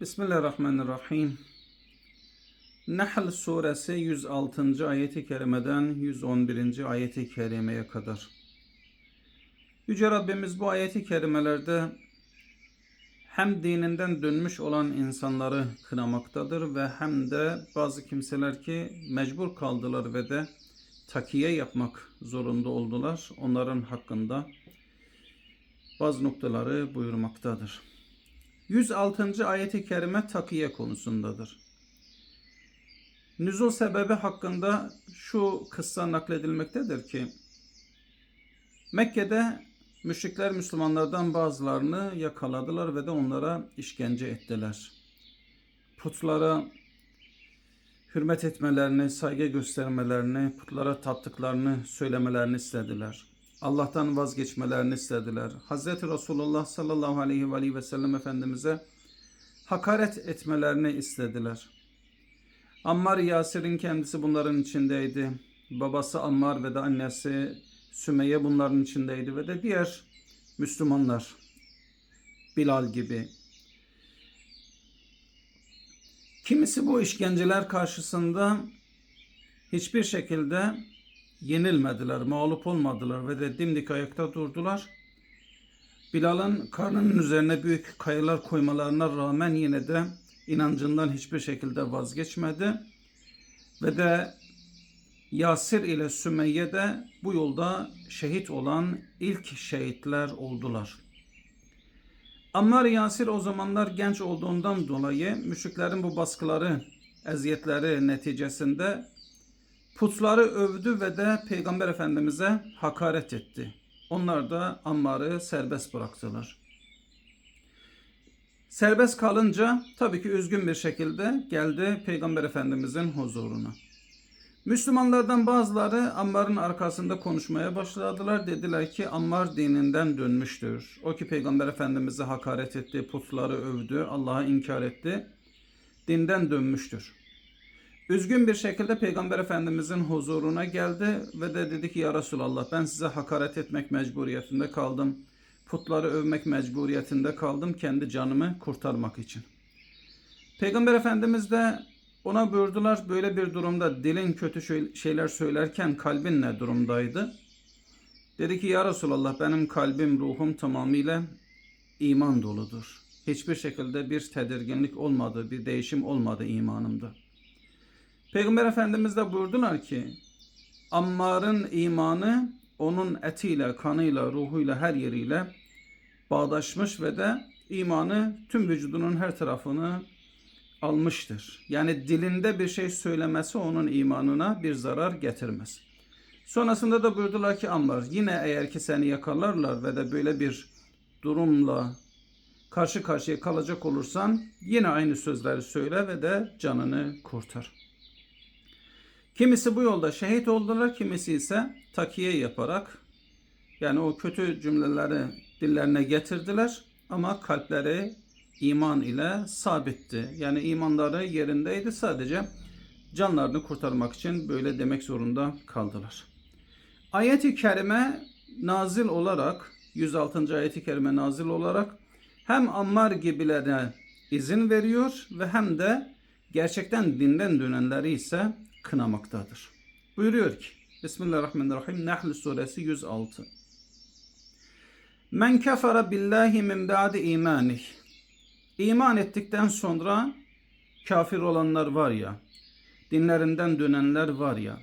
Bismillahirrahmanirrahim. Nahl suresi 106. ayeti kerimeden 111. ayeti kerimeye kadar. Yüce Rabbimiz bu ayeti kerimelerde hem dininden dönmüş olan insanları kınamaktadır ve hem de bazı kimseler ki mecbur kaldılar ve de takiye yapmak zorunda oldular. Onların hakkında bazı noktaları buyurmaktadır. 106. ayeti kerime takiye konusundadır. Nüzul sebebi hakkında şu kıssa nakledilmektedir ki Mekke'de müşrikler Müslümanlardan bazılarını yakaladılar ve de onlara işkence ettiler. Putlara hürmet etmelerini, saygı göstermelerini, putlara taptıklarını söylemelerini istediler. Allah'tan vazgeçmelerini istediler. Hz. Resulullah sallallahu aleyhi ve sellem Efendimiz'e hakaret etmelerini istediler. Ammar Yasir'in kendisi bunların içindeydi. Babası Ammar ve de annesi Sümeyye bunların içindeydi ve de diğer Müslümanlar Bilal gibi. Kimisi bu işkenceler karşısında hiçbir şekilde yenilmediler, mağlup olmadılar ve de dimdik ayakta durdular. Bilal'ın karnının üzerine büyük kayalar koymalarına rağmen yine de inancından hiçbir şekilde vazgeçmedi. Ve de Yasir ile Sümeyye de bu yolda şehit olan ilk şehitler oldular. Ammar Yasir o zamanlar genç olduğundan dolayı müşriklerin bu baskıları, eziyetleri neticesinde putları övdü ve de Peygamber Efendimiz'e hakaret etti. Onlar da Ammar'ı serbest bıraktılar. Serbest kalınca tabii ki üzgün bir şekilde geldi Peygamber Efendimiz'in huzuruna. Müslümanlardan bazıları Ammar'ın arkasında konuşmaya başladılar. Dediler ki Ammar dininden dönmüştür. O ki Peygamber Efendimiz'e hakaret etti, putları övdü, Allah'a inkar etti. Dinden dönmüştür. Üzgün bir şekilde Peygamber Efendimiz'in huzuruna geldi ve de dedi ki ya Resulallah ben size hakaret etmek mecburiyetinde kaldım. Putları övmek mecburiyetinde kaldım kendi canımı kurtarmak için. Peygamber Efendimiz de ona buyurdular böyle bir durumda dilin kötü şeyler söylerken kalbin ne durumdaydı? Dedi ki ya Resulallah benim kalbim ruhum tamamıyla iman doludur. Hiçbir şekilde bir tedirginlik olmadı, bir değişim olmadı imanımda. Peygamber Efendimiz de buyurdular ki Ammar'ın imanı onun etiyle, kanıyla, ruhuyla, her yeriyle bağdaşmış ve de imanı tüm vücudunun her tarafını almıştır. Yani dilinde bir şey söylemesi onun imanına bir zarar getirmez. Sonrasında da buyurdular ki Ammar yine eğer ki seni yakalarlar ve de böyle bir durumla karşı karşıya kalacak olursan yine aynı sözleri söyle ve de canını kurtar. Kimisi bu yolda şehit oldular, kimisi ise takiye yaparak yani o kötü cümleleri dillerine getirdiler ama kalpleri iman ile sabitti. Yani imanları yerindeydi sadece canlarını kurtarmak için böyle demek zorunda kaldılar. Ayet-i kerime nazil olarak 106. ayet-i kerime nazil olarak hem Ammar gibilere izin veriyor ve hem de gerçekten dinden dönenleri ise kınamaktadır. Buyuruyor ki Bismillahirrahmanirrahim Nahl suresi 106 Men kefere billahi min ba'di imanih İman ettikten sonra kafir olanlar var ya, dinlerinden dönenler var ya.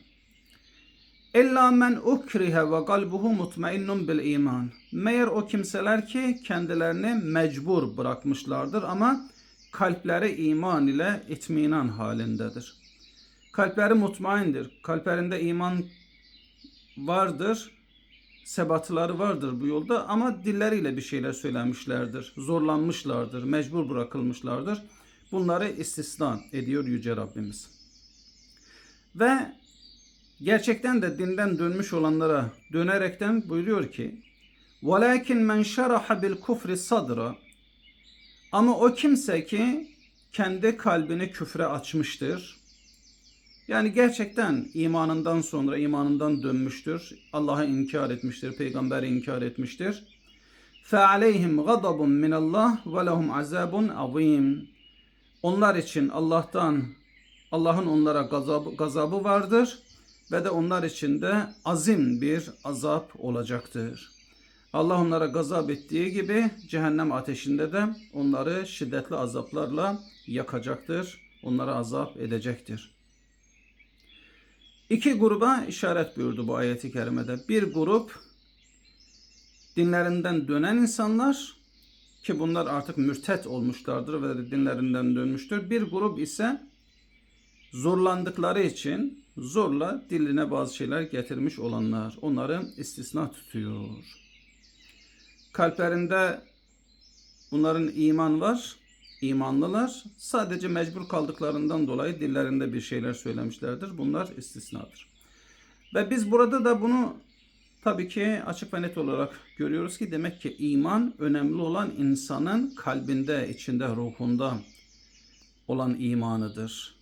İlla men ukrihe ve kalbuhu mutmainnun bil iman. Meğer o kimseler ki kendilerini mecbur bırakmışlardır ama kalpleri iman ile itminan halindedir. Kalpleri mutmaindir. Kalplerinde iman vardır. Sebatları vardır bu yolda ama dilleriyle bir şeyler söylemişlerdir. Zorlanmışlardır, mecbur bırakılmışlardır. Bunları istisna ediyor Yüce Rabbimiz. Ve gerçekten de dinden dönmüş olanlara dönerekten buyuruyor ki وَلَكِنْ مَنْ شَرَحَ بِالْكُفْرِ صَدْرًا Ama o kimse ki kendi kalbini küfre açmıştır yani gerçekten imanından sonra imanından dönmüştür. Allah'ı inkar etmiştir, peygamberi inkar etmiştir. فَعَلَيْهِمْ غَضَبٌ مِنَ اللّٰهِ وَلَهُمْ عَذَابٌ عَظِيمٌ Onlar için Allah'tan Allah'ın onlara gazabı, gazabı vardır ve de onlar için de azim bir azap olacaktır. Allah onlara gazap ettiği gibi cehennem ateşinde de onları şiddetli azaplarla yakacaktır. Onlara azap edecektir. İki gruba işaret buyurdu bu ayeti kerimede. Bir grup dinlerinden dönen insanlar ki bunlar artık mürtet olmuşlardır ve dinlerinden dönmüştür. Bir grup ise zorlandıkları için zorla diline bazı şeyler getirmiş olanlar. Onları istisna tutuyor. Kalplerinde bunların iman var, imanlılar. Sadece mecbur kaldıklarından dolayı dillerinde bir şeyler söylemişlerdir. Bunlar istisnadır. Ve biz burada da bunu tabii ki açık ve net olarak görüyoruz ki demek ki iman önemli olan insanın kalbinde, içinde, ruhunda olan imanıdır.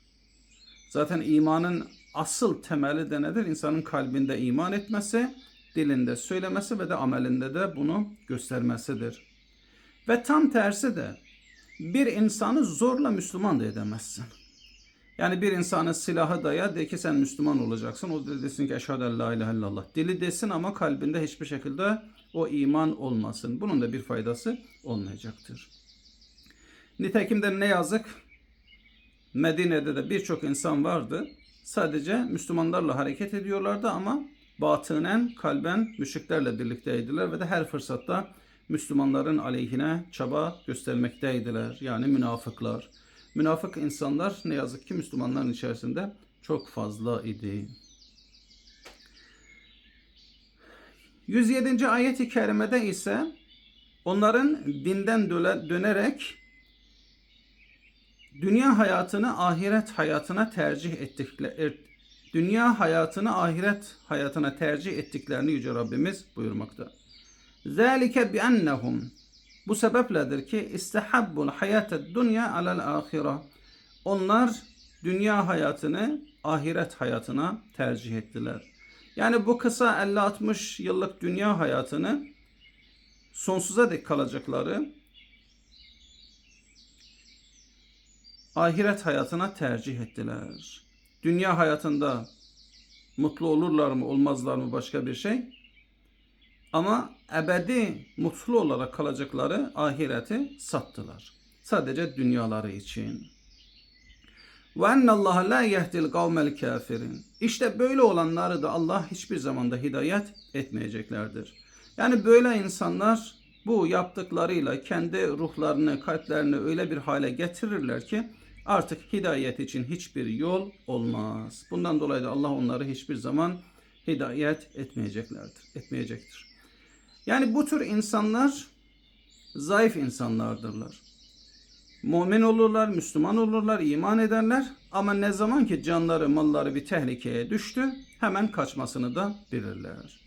Zaten imanın asıl temeli de nedir? İnsanın kalbinde iman etmesi, dilinde söylemesi ve de amelinde de bunu göstermesidir. Ve tam tersi de bir insanı zorla Müslüman da edemezsin. Yani bir insana silahı daya de ki sen Müslüman olacaksın. O da desin ki eşhedü en la ilahe illallah. Dili desin ama kalbinde hiçbir şekilde o iman olmasın. Bunun da bir faydası olmayacaktır. Nitekim de ne yazık Medine'de de birçok insan vardı. Sadece Müslümanlarla hareket ediyorlardı ama batınen, kalben müşriklerle birlikteydiler ve de her fırsatta Müslümanların aleyhine çaba göstermekteydiler. Yani münafıklar. Münafık insanlar ne yazık ki Müslümanların içerisinde çok fazla idi. 107. ayet-i kerimede ise onların dinden dönerek dünya hayatını ahiret hayatına tercih ettikleri dünya hayatını ahiret hayatına tercih ettiklerini Yüce Rabbimiz buyurmakta. Zalike bi ennehum bu sebepledir ki istehabbul hayated dünya alel ahire. Onlar dünya hayatını ahiret hayatına tercih ettiler. Yani bu kısa 50-60 yıllık dünya hayatını sonsuza dek kalacakları ahiret hayatına tercih ettiler. Dünya hayatında mutlu olurlar mı olmazlar mı başka bir şey. Ama ebedi mutlu olarak kalacakları ahireti sattılar. Sadece dünyaları için. Ve ennallaha la yehdil kavmel kafirin. İşte böyle olanları da Allah hiçbir zamanda hidayet etmeyeceklerdir. Yani böyle insanlar bu yaptıklarıyla kendi ruhlarını, kalplerini öyle bir hale getirirler ki artık hidayet için hiçbir yol olmaz. Bundan dolayı da Allah onları hiçbir zaman hidayet etmeyeceklerdir, etmeyecektir. Yani bu tür insanlar zayıf insanlardırlar. Mümin olurlar, Müslüman olurlar, iman ederler ama ne zaman ki canları, malları bir tehlikeye düştü hemen kaçmasını da bilirler.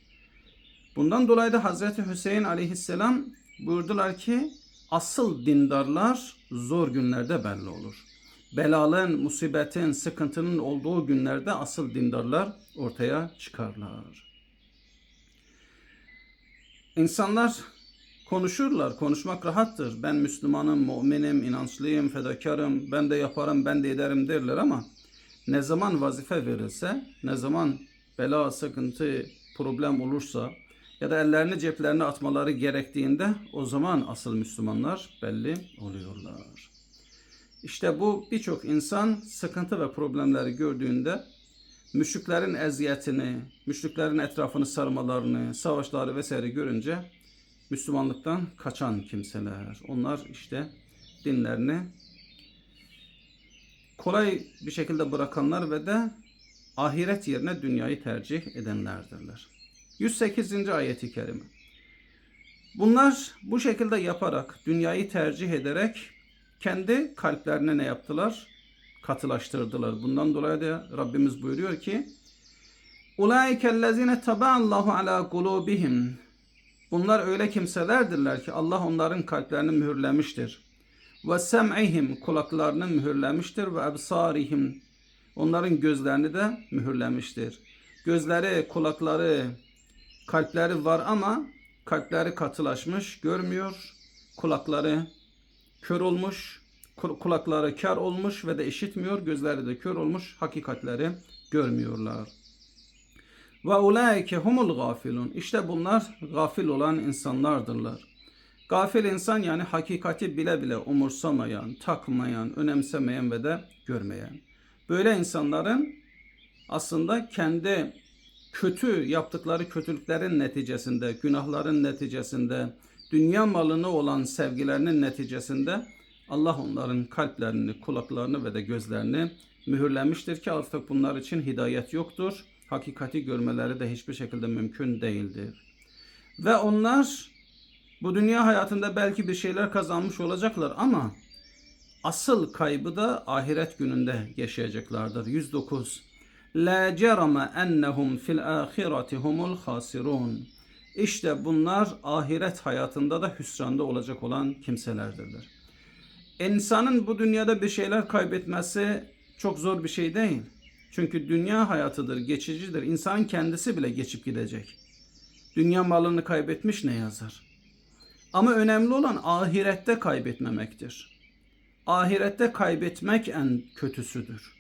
Bundan dolayı da Hazreti Hüseyin aleyhisselam buyurdular ki asıl dindarlar zor günlerde belli olur. Belalın, musibetin, sıkıntının olduğu günlerde asıl dindarlar ortaya çıkarlar. İnsanlar konuşurlar. Konuşmak rahattır. Ben Müslümanım, müminim, inançlıyım, fedakarım, ben de yaparım, ben de ederim derler ama ne zaman vazife verilse, ne zaman bela, sıkıntı, problem olursa ya da ellerini ceplerine atmaları gerektiğinde o zaman asıl Müslümanlar belli oluyorlar. İşte bu birçok insan sıkıntı ve problemleri gördüğünde müşriklerin eziyetini, müşriklerin etrafını sarmalarını, savaşları vesaire görünce Müslümanlıktan kaçan kimseler. Onlar işte dinlerini kolay bir şekilde bırakanlar ve de ahiret yerine dünyayı tercih edenlerdirler. 108. ayeti kerime. Bunlar bu şekilde yaparak, dünyayı tercih ederek kendi kalplerine ne yaptılar? Katılaştırdılar. Bundan dolayı da Rabbimiz buyuruyor ki Ulaikellezine taballahu ala kulubihim Bunlar öyle kimselerdirler ki Allah onların kalplerini mühürlemiştir. Ve sem'ihim kulaklarını mühürlemiştir ve ebsarihim onların gözlerini de mühürlemiştir. Gözleri, kulakları, kalpleri var ama kalpleri katılaşmış, görmüyor. Kulakları kör olmuş, Kulakları kar olmuş ve de işitmiyor, gözleri de kör olmuş, hakikatleri görmüyorlar. Ve ulaike humul gafilun. İşte bunlar gafil olan insanlardırlar. Gafil insan yani hakikati bile bile umursamayan, takmayan, önemsemeyen ve de görmeyen. Böyle insanların aslında kendi kötü yaptıkları kötülüklerin neticesinde, günahların neticesinde, dünya malını olan sevgilerinin neticesinde Allah onların kalplerini, kulaklarını ve de gözlerini mühürlemiştir ki artık bunlar için hidayet yoktur. Hakikati görmeleri de hiçbir şekilde mümkün değildir. Ve onlar bu dünya hayatında belki bir şeyler kazanmış olacaklar ama asıl kaybı da ahiret gününde yaşayacaklardır. 109. La cerame ennehum fil ahireti humul hasirun. İşte bunlar ahiret hayatında da hüsranda olacak olan kimselerdirler. İnsanın bu dünyada bir şeyler kaybetmesi çok zor bir şey değil. Çünkü dünya hayatıdır, geçicidir. İnsanın kendisi bile geçip gidecek. Dünya malını kaybetmiş ne yazar? Ama önemli olan ahirette kaybetmemektir. Ahirette kaybetmek en kötüsüdür.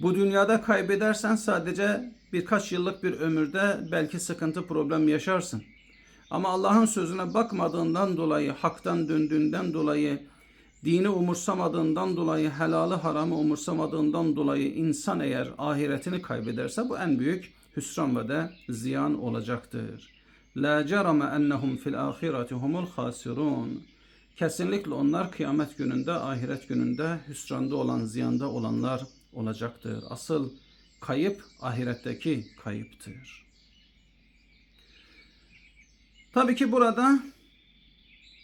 Bu dünyada kaybedersen sadece birkaç yıllık bir ömürde belki sıkıntı problem yaşarsın. Ama Allah'ın sözüne bakmadığından dolayı, haktan döndüğünden dolayı, dini umursamadığından dolayı, helalı haramı umursamadığından dolayı insan eğer ahiretini kaybederse bu en büyük hüsran ve de ziyan olacaktır. La cerame ennehum fil ahireti humul hasirun. Kesinlikle onlar kıyamet gününde, ahiret gününde hüsranda olan, ziyanda olanlar olacaktır. Asıl kayıp ahiretteki kayıptır. Tabii ki burada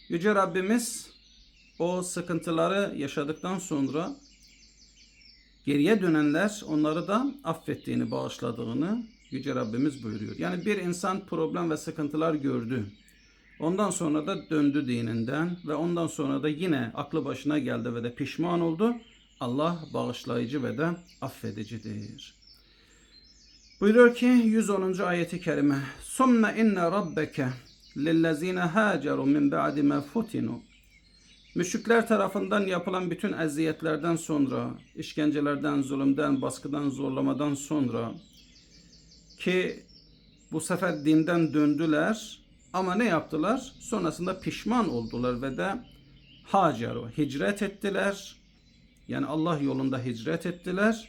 Yüce Rabbimiz o sıkıntıları yaşadıktan sonra geriye dönenler onları da affettiğini, bağışladığını Yüce Rabbimiz buyuruyor. Yani bir insan problem ve sıkıntılar gördü. Ondan sonra da döndü dininden ve ondan sonra da yine aklı başına geldi ve de pişman oldu. Allah bağışlayıcı ve de affedicidir. Buyuruyor ki 110. ayeti kerime. Sümme inne rabbeke lillezine haceru min ba'di ma futinu. Müşrikler tarafından yapılan bütün eziyetlerden sonra, işkencelerden, zulümden, baskıdan, zorlamadan sonra ki bu sefer dinden döndüler ama ne yaptılar? Sonrasında pişman oldular ve de haceru, hicret ettiler. Yani Allah yolunda hicret ettiler.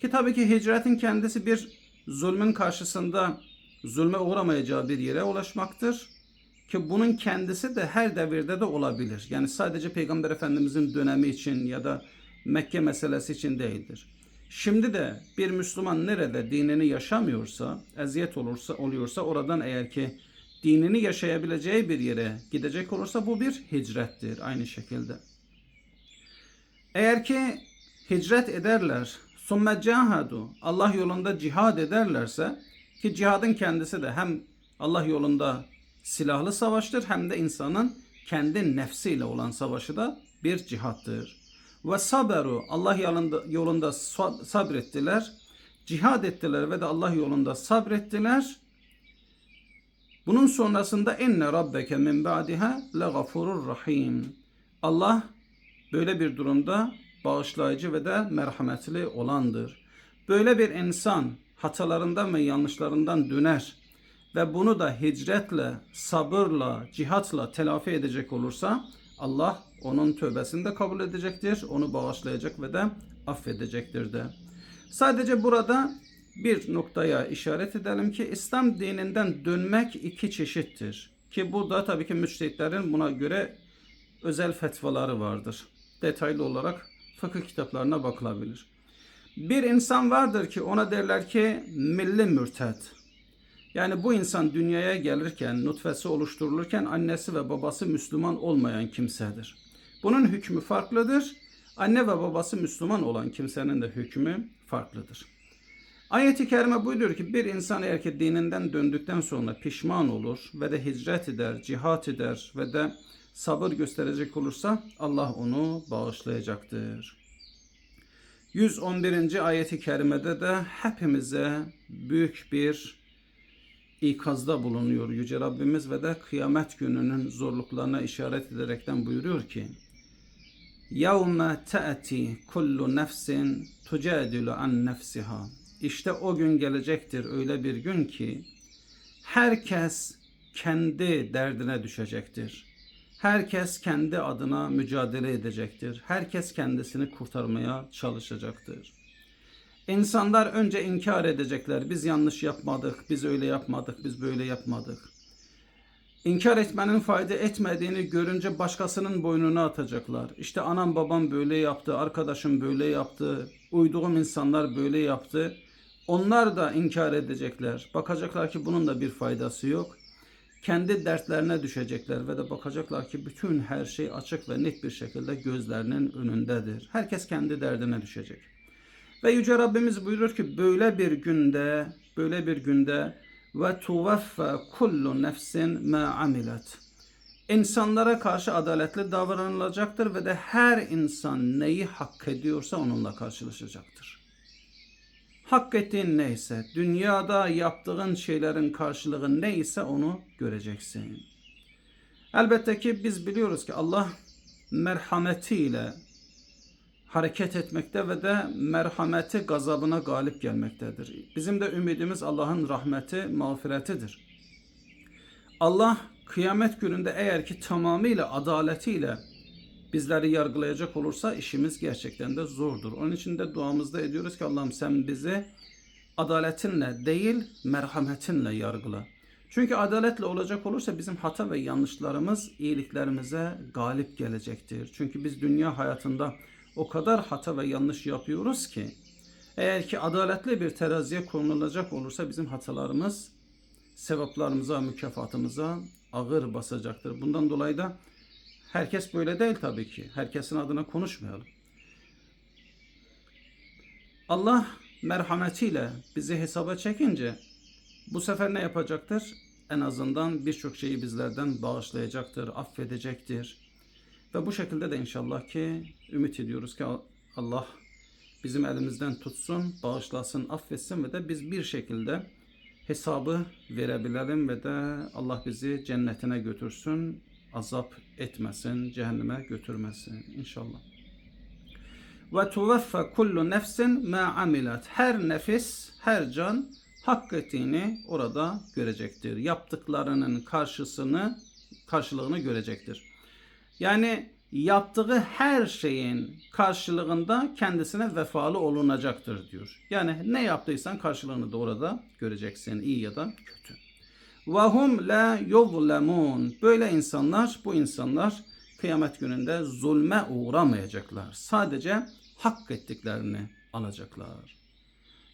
Ki tabii ki hicretin kendisi bir zulmün karşısında zulme uğramayacağı bir yere ulaşmaktır. Ki bunun kendisi de her devirde de olabilir. Yani sadece Peygamber Efendimizin dönemi için ya da Mekke meselesi için değildir. Şimdi de bir Müslüman nerede dinini yaşamıyorsa, eziyet olursa oluyorsa oradan eğer ki dinini yaşayabileceği bir yere gidecek olursa bu bir hicrettir aynı şekilde. Eğer ki hicret ederler, summe cahadu, Allah yolunda cihad ederlerse ki cihadın kendisi de hem Allah yolunda silahlı savaştır hem de insanın kendi nefsiyle olan savaşı da bir cihattır. Ve saberu Allah yolunda, yolunda sabrettiler, cihad ettiler ve de Allah yolunda sabrettiler. Bunun sonrasında enne rabbeke min ba'diha le gafurur rahim. Allah böyle bir durumda bağışlayıcı ve de merhametli olandır. Böyle bir insan hatalarından ve yanlışlarından döner ve bunu da hicretle, sabırla, cihatla telafi edecek olursa Allah onun tövbesini de kabul edecektir, onu bağışlayacak ve de affedecektir de. Sadece burada bir noktaya işaret edelim ki İslam dininden dönmek iki çeşittir. Ki bu da tabii ki müçtehitlerin buna göre özel fetvaları vardır. Detaylı olarak fıkıh kitaplarına bakılabilir. Bir insan vardır ki ona derler ki milli mürted. Yani bu insan dünyaya gelirken, nutfesi oluşturulurken annesi ve babası Müslüman olmayan kimsedir. Bunun hükmü farklıdır. Anne ve babası Müslüman olan kimsenin de hükmü farklıdır. Ayet-i kerime buyuruyor ki bir insan eğer ki dininden döndükten sonra pişman olur ve de hicret eder, cihat eder ve de sabır gösterecek olursa Allah onu bağışlayacaktır. 111. ayeti kerimede de hepimize büyük bir ikazda bulunuyor Yüce Rabbimiz ve de kıyamet gününün zorluklarına işaret ederekten buyuruyor ki يَوْمَ تَأْتِي كُلُّ نَفْسٍ تُجَادِلُ عَنْ نَفْسِهَا İşte o gün gelecektir öyle bir gün ki herkes kendi derdine düşecektir. Herkes kendi adına mücadele edecektir. Herkes kendisini kurtarmaya çalışacaktır. İnsanlar önce inkar edecekler. Biz yanlış yapmadık, biz öyle yapmadık, biz böyle yapmadık. İnkar etmenin fayda etmediğini görünce başkasının boynuna atacaklar. İşte anam babam böyle yaptı, arkadaşım böyle yaptı, uyduğum insanlar böyle yaptı. Onlar da inkar edecekler. Bakacaklar ki bunun da bir faydası yok. Kendi dertlerine düşecekler ve de bakacaklar ki bütün her şey açık ve net bir şekilde gözlerinin önündedir. Herkes kendi derdine düşecek. Ve Yüce Rabbimiz buyurur ki böyle bir günde, böyle bir günde ve tuvaffa kullu nefsin ma amilet. İnsanlara karşı adaletli davranılacaktır ve de her insan neyi hak ediyorsa onunla karşılaşacaktır. Hak ettiğin neyse, dünyada yaptığın şeylerin karşılığı neyse onu göreceksin. Elbette ki biz biliyoruz ki Allah merhametiyle hareket etmekte ve de merhameti gazabına galip gelmektedir. Bizim de ümidimiz Allah'ın rahmeti, mağfiretidir. Allah kıyamet gününde eğer ki tamamıyla adaletiyle bizleri yargılayacak olursa işimiz gerçekten de zordur. Onun için de duamızda ediyoruz ki Allah'ım sen bizi adaletinle değil merhametinle yargıla. Çünkü adaletle olacak olursa bizim hata ve yanlışlarımız iyiliklerimize galip gelecektir. Çünkü biz dünya hayatında o kadar hata ve yanlış yapıyoruz ki eğer ki adaletli bir teraziye konulacak olursa bizim hatalarımız sevaplarımıza, mükafatımıza ağır basacaktır. Bundan dolayı da herkes böyle değil tabii ki. Herkesin adına konuşmayalım. Allah merhametiyle bizi hesaba çekince bu sefer ne yapacaktır? En azından birçok şeyi bizlerden bağışlayacaktır, affedecektir. Ve bu şekilde de inşallah ki ümit ediyoruz ki Allah bizim elimizden tutsun, bağışlasın, affetsin ve de biz bir şekilde hesabı verebilelim ve de Allah bizi cennetine götürsün, azap etmesin, cehenneme götürmesin inşallah. Ve tuvaffa kullu nefsin ma amilat. Her nefis, her can hak ettiğini orada görecektir. Yaptıklarının karşısını, karşılığını görecektir. Yani yaptığı her şeyin karşılığında kendisine vefalı olunacaktır diyor. Yani ne yaptıysan karşılığını da orada göreceksin iyi ya da kötü. Vahum la yuzlemun. Böyle insanlar, bu insanlar kıyamet gününde zulme uğramayacaklar. Sadece hak ettiklerini alacaklar.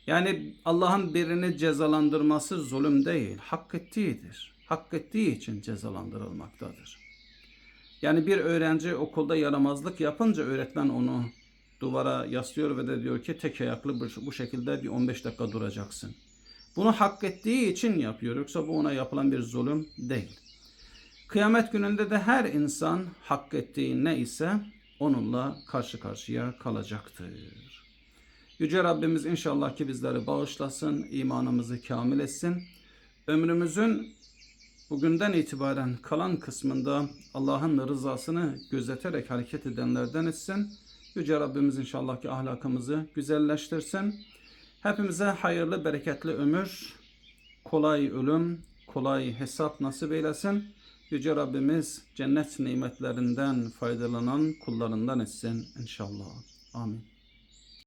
Yani Allah'ın birini cezalandırması zulüm değil, hak ettiğidir. Hak ettiği için cezalandırılmaktadır. Yani bir öğrenci okulda yaramazlık yapınca öğretmen onu duvara yaslıyor ve de diyor ki tek ayaklı bu şekilde bir 15 dakika duracaksın. Bunu hak ettiği için yapıyor. Yoksa bu ona yapılan bir zulüm değil. Kıyamet gününde de her insan hak ettiği ne ise onunla karşı karşıya kalacaktır. Yüce Rabbimiz inşallah ki bizleri bağışlasın, imanımızı kamil etsin. Ömrümüzün bugünden itibaren kalan kısmında Allah'ın rızasını gözeterek hareket edenlerden etsin. Yüce Rabbimiz inşallah ki ahlakımızı güzelleştirsin. Hepimize hayırlı, bereketli ömür, kolay ölüm, kolay hesap nasip eylesin. Yüce Rabbimiz cennet nimetlerinden faydalanan kullarından etsin inşallah. Amin.